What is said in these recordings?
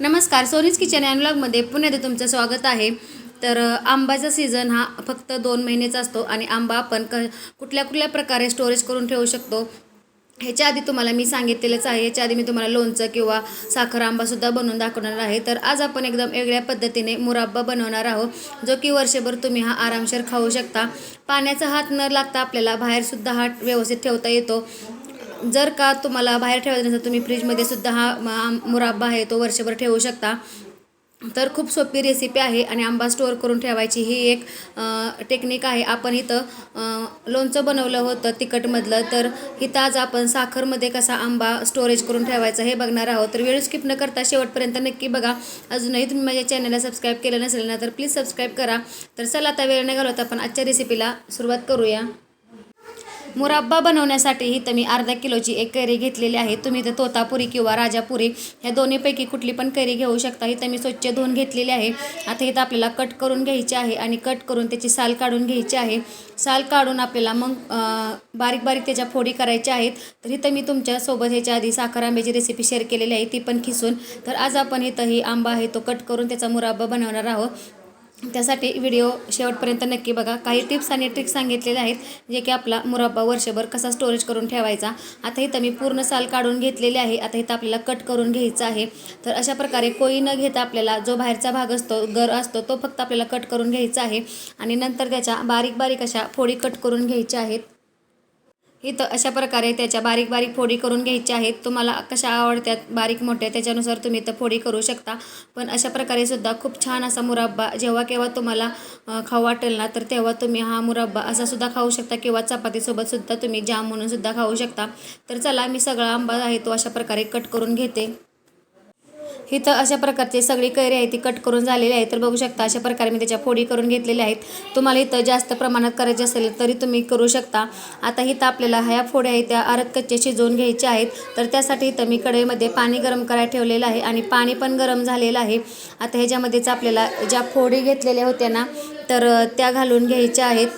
नमस्कार सोनीज kitchen and ब्लॉगमध्ये पुण्यात तुमचं स्वागत आहे. तर आंबाचा आंब्याचा सीझन हा फक्त दोन महिनेचा असतो आणि आंबा आपण क कुठल्या कुठल्या प्रकारे स्टोरेज करून ठेवू शकतो ह्याच्या आधी तुम्हाला मी सांगितलेलंच आहे. ह्याच्या आधी मी तुम्हाला लोणचं किंवा साखर आंबासुद्धा बनवून दाखवणार आहे. तर आज आपण एकदम वेगळ्या पद्धतीने मुराब्बा बनवणार आहोत जो की वर्षभर तुम्ही हा आरामशीर खाऊ शकता. पाण्याचा हात न लागता आपल्याला बाहेरसुद्धा हात व्यवस्थित ठेवता येतो. जर का तुम्हाला बाहेर ठेवायचं नसेल तुम्ही फ्रीजमध्ये सुद्धा हा मुराब्बा आहे तो वर्षभर ठेवू शकता. तर खूप सोपी रेसिपी आहे आणि आंबा स्टोअर करून ठेवायची ही एक टेक्निक आहे. आपण इथं लोणचं बनवलं होतं तिखटमधलं तर इथं आज आपण साखरमध्ये कसा आंबा स्टोरेज करून ठेवायचा हे बघणार आहोत. तर व्हिडिओ स्किप न करता शेवटपर्यंत नक्की बघा. अजूनही तुम्ही माझ्या चॅनलला सबस्क्राईब केलं नसेल ना तर प्लीज सबस्क्राईब करा. तर चला आता वेळ नाही घालवता आपण आजच्या रेसिपीला सुरुवात करूया. मुराब्बा बनवण्यासाठी इथं मी अर्धा किलोची एक कैरी घेतलेली आहे. तुम्ही इथं तोतापुरी किंवा राजापुरी ह्या दोन्हीपैकी कुठली पण कैरी घेऊ शकता. इथं मी स्वच्छ धुवून घेतलेली आहे. आता इथं आपल्याला कट करून घ्यायची आहे आणि कट करून त्याची साल काढून घ्यायची आहे. साल काढून आपल्याला मग बारीक बारीक त्याच्या फोडी करायच्या आहेत. तर इथं मी तुमच्यासोबत ह्याच्या आधी साखर आंब्याची रेसिपी शेअर केलेली आहे. ती पण खिसून. तर आज आपण इथं ही आंबा आहे तो कट करून त्याचा मुराब्बा बनवणार आहोत. त्यासाठी व्हिडिओ शेवटपर्यंत नक्की बघा. काही टिप्स आणि ट्रिक्स सांगितलेले आहेत जे की आपला मुरब्बा वर्षभर कसा स्टोरेज करून ठेवायचा. आता इथं मी पूर्ण साल काढून घेतलेली आहे. आता इथं आपल्याला कट करून घ्यायचं आहे. तर अशा प्रकारे कोळी न घेता आपल्याला जो बाहेरचा भाग असतो गर असतो तो फक्त आपल्याला कट करून घ्यायचा आहे. आणि नंतर त्याच्या बारीक बारीक अशा फोडी कट करून घ्यायच्या आहेत. इथं अशा प्रकारे त्याच्या बारीक बारीक फोडी करून घ्यायच्या आहेत. तुम्हाला कशा आवडत्यात? बारीक मोठ्या त्याच्यानुसार तुम्ही इथं फोडी करू शकता. पण अशा प्रकारे सुद्धा खूप छान असा मुरब्बा जेव्हा केव्हा तुम्हाला खाऊ वाटेल ना तर तेव्हा तुम्ही हा मुरब्बा असा सुद्धा खाऊ शकता किंवा चपातीसोबत सुद्धा तुम्ही जाम म्हणून सुद्धा खाऊ शकता. तर चला मी सगळा आंबा आहे तो अशा प्रकारे कट करून घेते. इथं अशा प्रकारचे सगळी कैरी आहे ती कट करून झालेली आहे तर बघू शकता अशा प्रकारे मी त्याच्या फोडी करून घेतलेल्या आहेत. तुम्हाला इथं जास्त प्रमाणात करायचे असेल तरी तुम्ही करू शकता. आता इथं आपल्याला ह्या फोड्या आहेत त्या आरत कच्चे शिजवून घ्यायच्या आहेत. तर त्यासाठी इथं मी कढईमध्ये पाणी गरम करायला ठेवलेलं आहे आणि पाणी पण गरम झालेलं आहे. आता ह्याच्यामध्येच आपल्याला ज्या फोडी घेतलेल्या होत्या ना तर त्या घालून घ्यायच्या आहेत.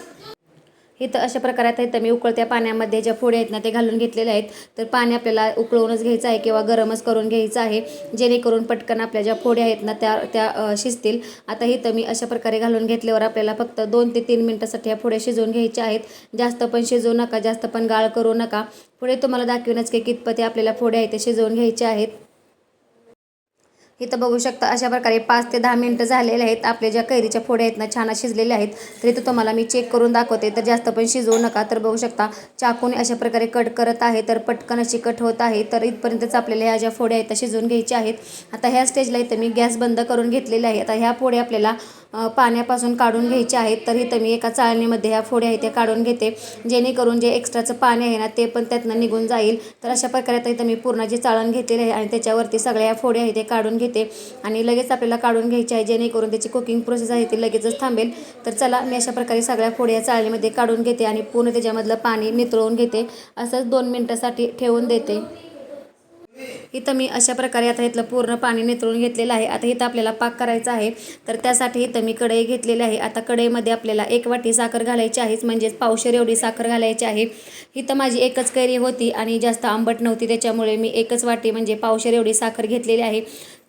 इथं अशा प्रकारे आता इथं मी उकळत्या पाण्यामध्ये ज्या फोड्या आहेत ना ते घालून घेतलेले आहेत. तर पाणी आपल्याला उकळूनच घ्यायचं आहे किंवा गरमच करून घ्यायचं आहे. जेणेकरून पटकन आपल्या ज्या फोड्या आहेत ना त्या त्या शिजतील. आता इथं मी अशा प्रकारे घालून घेतल्यावर आपल्याला फक्त दोन ते तीन मिनटासाठी ह्या फोड्या शिजवून घ्यायच्या आहेत. जास्त पण शिजवू नका जास्त पण गाळ करू नका. पुढे तुम्हाला दाखवूनच की कितपत आपल्याला फोड्या आहेत ते शिजवून घ्यायच्या आहेत. इथं बघू शकता अशा प्रकारे पाच ते दहा मिनटं झालेले आहेत. आपल्या ज्या कैरीच्या फोड्या आहेत ना छान शिजलेल्या आहेत. तर इथं तुम्हाला मी चेक करून दाखवते. तर जास्त पण शिजवू नका. तर बघू शकता चाकूने अशा प्रकारे कट करत आहे. तर पटकन अशी कट होत आहे. तर इथपर्यंतच आपल्याला ह्या ज्या फोड्या आहेत त्या शिजवून घ्यायच्या आहेत. आता ह्या स्टेजला इथं मी गॅस बंद करून घेतलेले आहे. आता ह्या फोड्या आपल्याला पाण्यापासून काढून घ्यायचे आहेत तर इथं मी एका चाळणीमध्ये ह्या फोड्या आहेत त्या काढून घेते. जेणेकरून जे एक्स्ट्राचं पाणी आहे ना ते पण त्यातनं निघून जाईल. तर अशा प्रकारे आता इथं मी पूर्ण जे चाळण घेतलेले आहे आणि त्याच्यावरती सगळ्या ह्या फोड्या आहेत ते काढून घेते. आणि लगेच आपल्याला काढून घ्यायची आहे जेणेकरून त्याची कुकिंग प्रोसेस आहे ती लगेचच थांबेल. तर चला मी अशा प्रकारे सगळ्या फोड्या चाळणीमध्ये काढून घेते आणि पूर्ण त्याच्यामधलं पाणी नितळवून घेते. असंच दोन मिनटासाठी ठेवून देते. इथं मी अशा प्रकारे आता इथलं पूर्ण पाणी नितळून घेतलेलं आहे. आता इथं आपल्याला पाक करायचा आहे. तर त्यासाठी इथं मी कढई घेतलेली आहे. आता कढईमध्ये आपल्याला एक वाटी साखर घालायची आहेच म्हणजेच पावशेर एवढी साखर घालायची आहे. इथं माझी एकच कैरी होती आणि जास्त आंबट नव्हती. त्याच्यामुळे मी एकच वाटी म्हणजे पावशेर एवढी साखर घेतलेली आहे.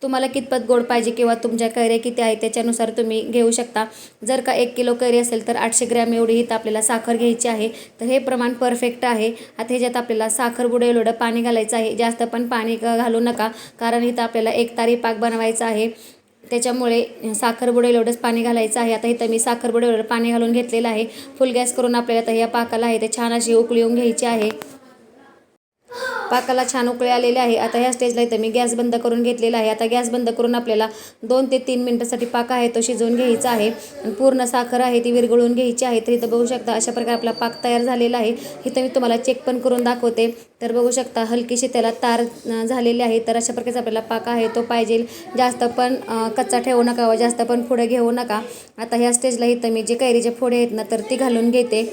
तुम्हाला कितपत गोड पाहिजे किंवा तुमच्या कैऱ्या किती आहे त्याच्यानुसार तुम्ही घेऊ शकता. जर का एक किलो कैरी असेल तर आठशे ग्रॅम एवढी इथं आपल्याला साखर घ्यायची आहे. तर हे प्रमाण परफेक्ट आहे. आता ह्याच्यात आपल्याला साखर बुडेल एवढं पाणी घालायचं आहे. जास्त पण पाणी घालू नका. कारण इथं आपल्याला एक तारी पाक बनवायचा आहे. त्याच्यामुळे साखर बुडेल एवढंच पाणी घालायचं आहे. आता इथं मी साखर बुडेल एवढं पाणी घालून घेतलेलं आहे. फुल गॅस करून आपल्याला आता या पाकाला आहे ते छान अशी उकळी येऊन घ्यायची आहे. पाकाला छान उकळे आलेले आहे. आता ह्या स्टेजला इथं मी गॅस बंद करून घेतलेला आहे. आता गॅस बंद करून आपल्याला दोन ते तीन मिनटासाठी पाक आहे तो शिजवून घ्यायचा आहे. पूर्ण साखर आहे ती विरघळून घ्यायची आहे. तर इथं बघू शकता अशा प्रकारे आपला पाक तयार झालेला आहे. इथं मी तुम्हाला चेक पण करून दाखवते. तर बघू शकता हलकीशी त्याला तार झालेले झालेली आहे. तर अशा प्रकारचा आपल्याला पाक आहे तो पाहिजे. जास्त पण कच्चा ठेवू नका व जास्त पण पुढे घेऊ नका. आता ह्या स्टेजला इथं मी जे कैरीचे फोडे आहेत ना तर ती घालून घेते.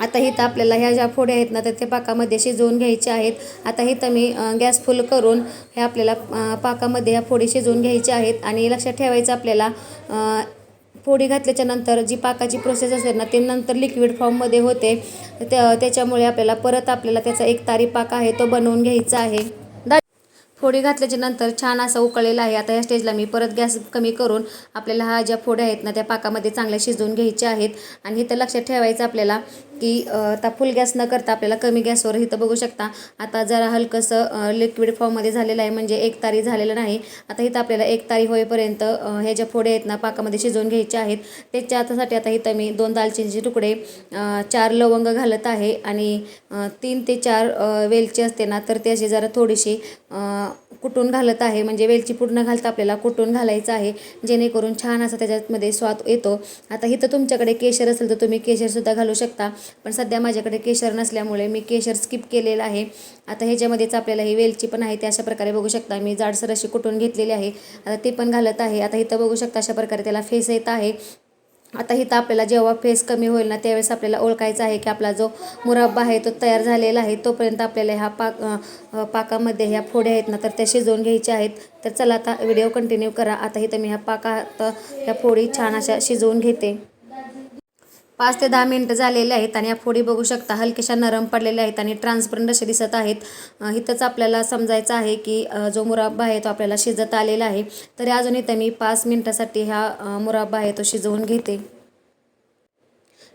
आता इथं आपल्याला ह्या ज्या फोड्या आहेत ना तर त्या पाकामध्ये शिजवून घ्यायच्या आहेत. आता इथं मी गॅस फुल करून हे आपल्याला पाकामध्ये ह्या फोडी शिजवून घ्यायच्या आहेत. आणि लक्षात ठेवायचं आपल्याला फोडी घातल्याच्या नंतर जी पाकाची प्रोसेस असेल ना ते नंतर लिक्विड फॉर्ममध्ये होते. त्या त्याच्यामुळे आपल्याला परत आपल्याला त्याचा एक तारी पाक आहे तो बनवून घ्यायचा आहे. फोडी घातल्याच्या नंतर छान असा उकळलेला आहे. आता या स्टेजला मी परत गॅस कमी करून आपल्याला हा ज्या फोड्या आहेत ना त्या पाकामध्ये चांगल्या शिजवून घ्यायच्या आहेत. आणि इथं लक्षात ठेवायचं आपल्याला की आता फुल गॅस न करता आपल्याला कमी गॅसवर इथं बघू शकता. आता जरा हलकंसं लिक्विड फॉर्ममध्ये झालेलं आहे. म्हणजे एक तारी झालेलं नाही. आता इथं आपल्याला एक तारी होईपर्यंत हे ह्या ज्या फोड्या आहेत ना पाकामध्ये शिजवून घ्यायचे आहेत. त्याच्या आतासाठी आता इथं मी दोन दालचिनीचे तुकडे चार लवंग घालत आहे. आणि तीन ते चार वेलची असते ना तर ती अशी जरा थोडीशी कुटून घालत आहे. म्हणजे वेलची पूर्ण घालता आपल्याला कुटून घालायचं आहे. जेणेकरून छान असा त्याच्यामध्ये स्वाद येतो. आता इथं तुमच्याकडे केशर असेल तर तुम्ही केशरसुद्धा घालू शकता. पण सध्या माझ्याकडे केशर नसल्यामुळे मी केशर स्किप केलेलं आहे. आता ह्याच्यामध्येच आपल्याला ही वेलची पण आहे. ते अशा प्रकारे बघू शकता. मी जाडसर अशी कुटून घेतलेली आहे. आता ते पण घालत आहे. आता इथं बघू शकता अशा प्रकारे त्याला फेस येत आहे. आता इथं आपल्याला जेव्हा फेस कमी होईल ना त्यावेळेस आपल्याला ओळखायचा आहे की आपला जो मुरब्बा आहे तो तयार झालेला आहे तोपर्यंत आपल्याला ह्या पाक पाकामध्ये ह्या फोड्या आहेत ना तर त्या शिजवून घ्यायच्या आहेत. तर चला आता व्हिडिओ कंटिन्यू करा. आता इथं मी ह्या पाकात ह्या फोडी छान अशा शिजवून घेते. पाच ते दहा मिनटं झालेले आहेत आणि या फोडी बघू शकता हलक्याशा नरम पडलेल्या आहेत आणि ट्रान्सपरंट असे दिसत आहेत. इथंच आपल्याला समजायचं आहे की जो मुराब्बा आहे तो आपल्याला शिजत आलेला आहे. तरी अजून इथं मी पाच मिनटासाठी हा मुराब्बा आहे तो शिजवून घेते.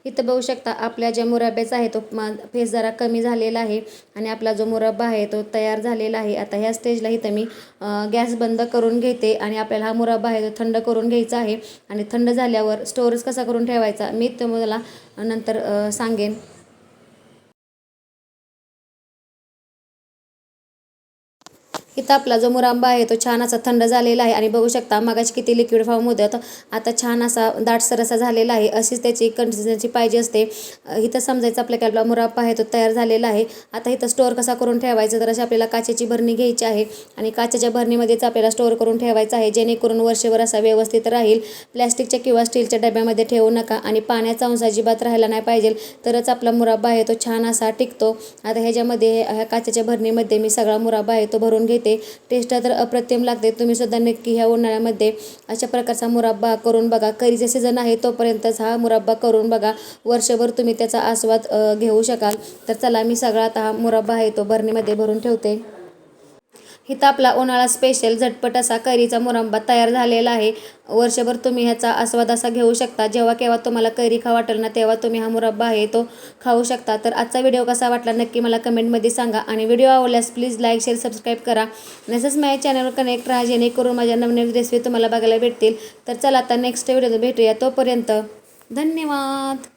इथं बघू शकता आपल्या ज्या मुराब्याचा आहे तो मा फेस जरा कमी झालेला आहे आणि आपला जो मुरब्बा आहे तो तयार झालेला आहे. आता ह्या स्टेजला इथं मी गॅस बंद करून घेते आणि आपल्याला हा मुरब्बा आहे तो थंड करून घ्यायचा आहे. आणि थंड झाल्यावर स्टोरेज कसा करून ठेवायचा मी तुम्हाला नंतर सांगेन. इथं आपला जो मुरांबा आहे तो छान असा थंड झालेला आहे आणि बघू शकता मागाशी किती लिक्विड फॉर्म होतं. आता छान असा दाटसर असा झालेला आहे. अशीच त्याची कन्सिस्टन्सी पाहिजे असते. इथं समजायचं आपल्या की आपला मुरांबा आहे तो तयार झालेला आहे. आता इथं स्टोअर कसा करून ठेवायचा तर अशी आपल्याला काचेची भरणी घ्यायची आहे. आणि काचेच्या भरणीमध्येच आपल्याला स्टोअर करून ठेवायचं आहे जेणेकरून वर्षभर असा व्यवस्थित राहील. प्लॅस्टिकच्या किंवा स्टीलच्या डब्यामध्ये ठेवू नका आणि पाण्याचा अंश अजिबात राहायला नाही पाहिजे. तरच आपला मुराबा आहे तो छान असा टिकतो. आता ह्याच्यामध्ये ह्या काचेच्या भरणीमध्ये मी सगळा मुराबा आहे तो भरून घेते. टेस्ट तर अप्रतिम लागते. तुम्ही सुद्धा नक्की ह्या उन्हाळ्यामध्ये अशा प्रकारचा मुरब्बा करून बघा. करीचे सीझन आहे तोपर्यंतच हा मुरब्बा करून बघा. वर्षभर तुम्ही त्याचा आस्वाद घेऊ शकाल. तर चला मी सगळा आता हा मुरब्बा आहे तो भरणीमध्ये भरून ठेवते. इथं आपला उन्हाळा स्पेशल झटपट असा कैरीचा मुरंबा तयार झालेला आहे. वर्षभर तुम्ही ह्याचा आस्वाद असा घेऊ शकता. जेव्हा केव्हा तुम्हाला कैरी खा वाटेल ना तेव्हा तुम्ही हा मुरब्बा आहे तो खाऊ शकता. तर आजचा व्हिडिओ कसा वाटला नक्की मला कमेंटमध्ये सांगा. आणि व्हिडिओ आवडल्यास प्लीज लाईक शेअर सबस्क्राईब करा. तसंच माझ्या चॅनलवर कनेक्ट राहा जेणेकरून माझ्या नवनवीन रेसिपी तुम्हाला बघायला भेटतील. तर चला आता नेक्स्ट व्हिडिओ भेटूया. तोपर्यंत धन्यवाद.